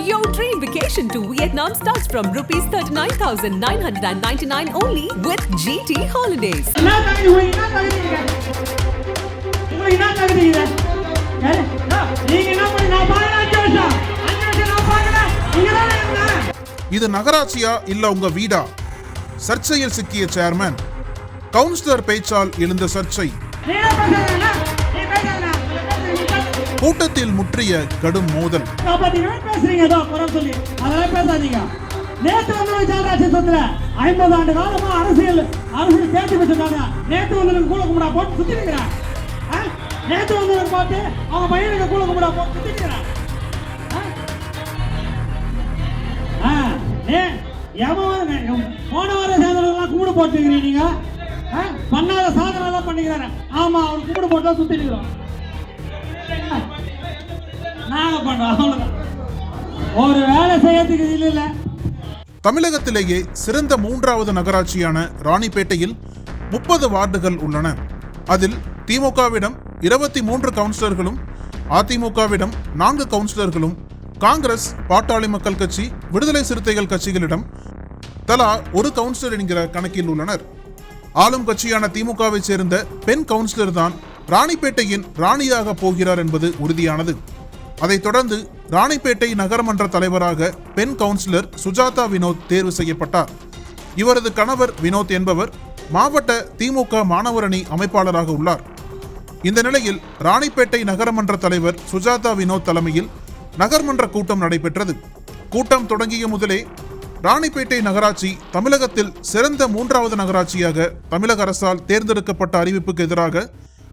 Your dream vacation to Vietnam starts from rupees 39,999 only with GT Holidays. இது நகராட்சியா இல்ல உங்க வீடா சர்ச்சையில் சிக்கிய சேர்மன் கவுன்சிலர் பேச்சால் எழுந்த சர்ச்சை கூட்டத்தில் முற்றிய கடும் மோதல். காப்பாத்தீங்க பேசுறீங்க ஏதோ சொல்லி. அதெல்லாம் பேசாதீங்க. நேத்து வந்து ஜாதராட்சி சொத்துல ஐம்பது ஆண்டு காலமா அரசியல் அரசியல் தேர்ச்சி பெற்றிருக்காங்க நேற்று வந்து கூட கும்பிடா போட்டு சுத்தி நிற்கிறேன் நேற்று வந்து பார்த்து அவங்க பையனுக்கு கூட கும்பிடா போட்டு சுத்தி நிற்கிறேன் போன வாரம் சேர்ந்தவங்களாம் கும்பிடு போட்டுக்கிறீங்க நீங்க? ஆ? பண்ணாத சாதனை எல்லாம் பண்ணிக்கிறாரு. ஆமா அவர் கும்பிடு போட்டா சுத்தி நிற்கிறோம் ஒரு வேலை செய்யறதுக்கு இது இல்ல. தமிழகத்திலேயே சிறந்த மூன்றாவது நகராட்சியான ராணிப்பேட்டையில் முப்பது வார்டுகள் உள்ளன. அதில் திமுகவிடம் இருபத்தி மூன்று கவுன்சிலர்களும் அதிமுகவிடம் நான்கு கவுன்சிலர்களும் காங்கிரஸ் பாட்டாளி மக்கள் கட்சி விடுதலை சிறுத்தைகள் கட்சிகளிடம் தலா ஒரு கவுன்சிலர் என்கிற கணக்கில் உள்ளனர். ஆளும் கட்சியான திமுகவை சேர்ந்த பெண் கவுன்சிலர் தான் ராணிப்பேட்டையின் ராணியாக போகிறார் என்பது உறுதியானது. அதைத் தொடர்ந்து ராணிப்பேட்டை நகரமன்ற தலைவராக பெண் கவுன்சிலர் சுஜாதா வினோத் தேர்வு செய்யப்பட்டார். இவரது கணவர் வினோத் என்பவர் மாவட்ட திமுக மாணவரணி அமைப்பாளராக உள்ளார். இந்த நிலையில் ராணிப்பேட்டை நகரமன்ற தலைவர் சுஜாதா வினோத் தலைமையில் நகர்மன்ற கூட்டம் நடைபெற்றது. கூட்டம் தொடங்கிய முதலே ராணிப்பேட்டை நகராட்சி தமிழகத்தில் சிறந்த மூன்றாவது நகராட்சியாக தமிழக அரசால் தேர்ந்தெடுக்கப்பட்ட அறிவிப்புக்கு எதிராக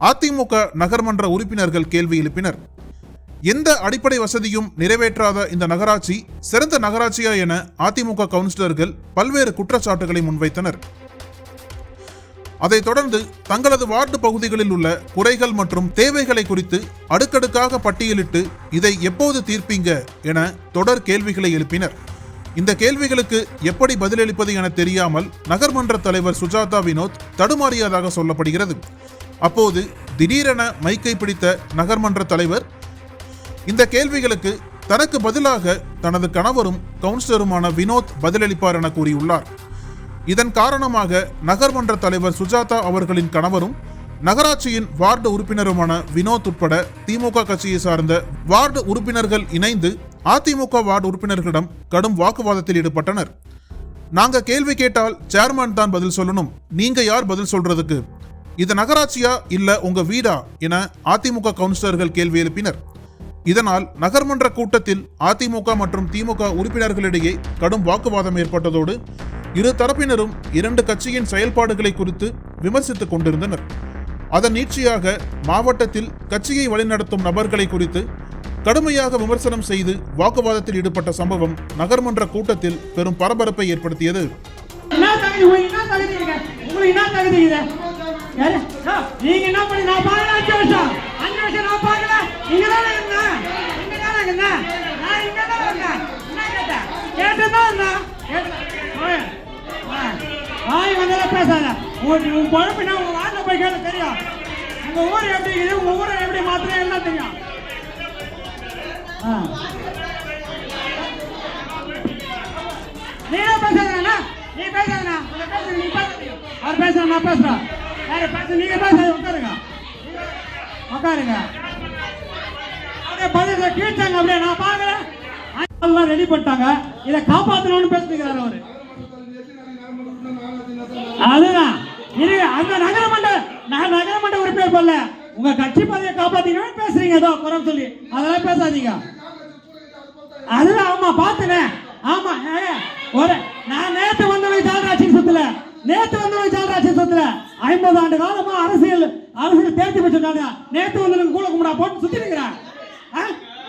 அதிமுக நகர்மன்ற உறுப்பினர்கள் கேள்வி எழுப்பினர். எந்த அடிப்படை வசதியும் நிறைவேற்றாத இந்த நகராட்சி சிறந்த நகராட்சியா என அதிமுக கவுன்சிலர்கள் பல்வேறு குற்றச்சாட்டுகளை முன்வைத்தனர். அதைத் தொடர்ந்து தங்களது வார்டு பகுதிகளில் உள்ள குறைகள் மற்றும் தேவைகளை குறித்து அடுக்கடுக்காக பட்டியலிட்டு இதை எப்போது தீர்ப்பீங்க என தொடர் கேள்விகளை எழுப்பினர். இந்த கேள்விகளுக்கு எப்படி பதிலளிப்பது என தெரியாமல் நகர்மன்ற தலைவர் சுஜாதா வினோத் தடுமாறியதாக சொல்லப்படுகிறது. அப்போது திடீரென மைக்கை பிடித்த நகர்மன்ற தலைவர் இந்த கேள்விகளுக்கு தனக்கு பதிலாக தனது கணவரும் கவுன்சிலருமான வினோத் பதிலளிப்பார் என கூறியுள்ளார். இதன் காரணமாக நகர்மன்ற தலைவர் சுஜாதா அவர்களின் கணவரும் நகராட்சியின் வார்டு உறுப்பினருமான வினோத் உட்பட திமுக கட்சியை சார்ந்த வார்டு உறுப்பினர்கள் இணைந்து அதிமுக வார்டு உறுப்பினர்களிடம் கடும் வாக்குவாதத்தில் ஈடுபட்டனர். நாங்க கேள்வி கேட்டால் சேர்மன் தான் பதில் சொல்லணும். நீங்க யார் பதில் சொல்றதுக்கு? இது நகராட்சியா இல்ல உங்க வீடா? என அதிமுக கவுன்சிலர்கள் கேள்வி எழுப்பினர். இதனால் நகர்மன்ற கூட்டத்தில் அதிமுக மற்றும் திமுக உறுப்பினர்களிடையே கடும் வாக்குவாதம் ஏற்பட்டதோடு இரு தரப்பினரும் இரண்டு கட்சியின் செயல்பாடுகளை குறித்து விமர்சித்துக் கொண்டிருந்தனர். அதன் நீட்சியாக மாவட்டத்தில் கட்சியை வழிநடத்தும் நபர்களை குறித்து கடுமையாக விமர்சனம் செய்து வாக்குவாதத்தில் ஈடுபட்ட சம்பவம் நகர்மன்ற கூட்டத்தில் பெரும் பரபரப்பை ஏற்படுத்தியது. என்ன என்ன என்ன நீங்க என்ன பண்ணி நான் அஞ்சு வருஷம். அஞ்சு வருஷம் நான் நீங்க இருந்தேன் நீங்க தானே இருந்தேன் நான் இங்க தான் இருந்தேன் என்ன கேட்டேன் கேட்டு- ஆ, வாய் வந்தால பேசாத. உன் உன் பழப்பினா உங்க போய் கேட்டு தெரியும் உங்க ஊர் எப்படி இருக்குது? உங்க ஊரை எப்படி மாத்திரம் எல்லாம் தெரியும் ஆ. நீ என்ன? நீ பேசுறதுண்ணா நீ அவர் பேசுற நான் பேசுறேன். யாரு பேச நீங்க பேசுறது உட்காருங்க. உட்காருங்க. அப்படியே பதில் கீழ்த்தாங்க அப்படியே. நான் பாக்குறேன் எல்லாம் ரெடி பண்ணிட்டாங்க. இதை காப்பாற்றணும்னு பேசிக்கிறாரு அவரு. அதுதான். இருங்க அந்த நகரமன்ற நான் நகரமன்ற உறுப்பினர் போல. உங்க கட்சி பதவியை காப்பாத்தீங்கன்னு பேசுறீங்க ஏதோ குறை சொல்லி. அதெல்லாம் பேசாதீங்க. அதுதான் ஆமா பாத்துனேன். ஆமா ஒரு நான் நேத்து வந்தவங்க ஜாலராட்சி சுத்துல. நேத்து வந்தவங்க ஜாலராட்சி சொத்துல. ஐம்பது ஆண்டு காலமா அரசியல் அரசியல் தேர்ச்சி பெற்றிருக்காங்க நேத்து வந்தவங்க கூட கும்பிடா போட்டு சுத்தி